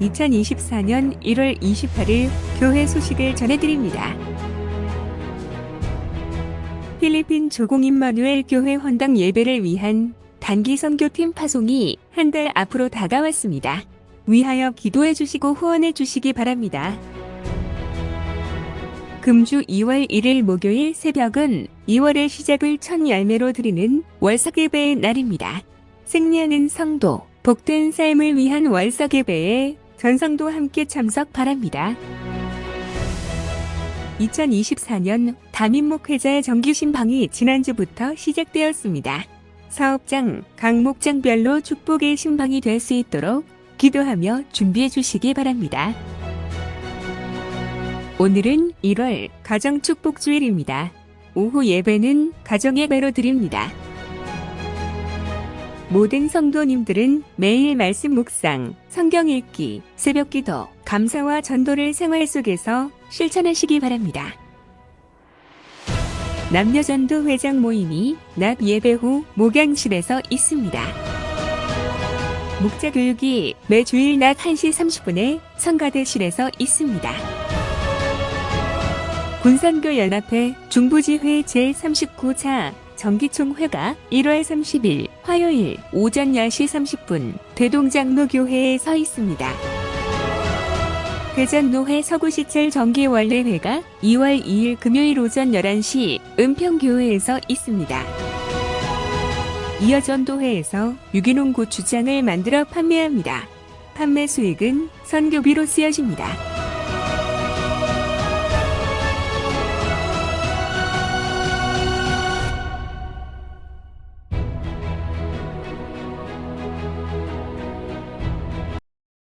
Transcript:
2024년 1월 28일 교회 소식을 전해드립니다. 필리핀 조공 임마누엘 교회 헌당 예배를 위한 단기 선교팀 파송이 한 달 앞으로 다가왔습니다. 위하여 기도해 주시고 후원해 주시기 바랍니다. 금주 2월 1일 목요일 새벽은 2월의 시작을 첫 열매로 드리는 월석예배의 날입니다. 승리하는 성도, 복된 삶을 위한 월석예배에 전성도 함께 참석 바랍니다. 2024년 다민목회자의 정기 신방이 지난주부터 시작되었습니다. 사업장, 각 목장별로 축복의 신방이 될 수 있도록 기도하며 준비해 주시기 바랍니다. 오늘은 1월 가정 축복 주일입니다. 오후 예배는 가정 예배로 드립니다. 모든 성도님들은 매일 말씀 묵상, 성경 읽기, 새벽 기도, 감사와 전도를 생활 속에서 실천하시기 바랍니다. 남녀전도 회장 모임이 낮 예배 후 목양실에서 있습니다. 묵자 교육이 매주일 낮 1시 30분에 성가대실에서 있습니다. 군산교 연합회 중부지회 제39차 정기총회가 1월 30일 화요일 오전 10시 30분 대동장로 교회에 서 있습니다. 대전노회 서구시찰 정기원례회가 2월 2일 금요일 오전 11시 은평교회에서 있습니다. 이어 전도회에서 유기농 고추장을 만들어 판매합니다. 판매 수익은 선교비로 쓰여집니다.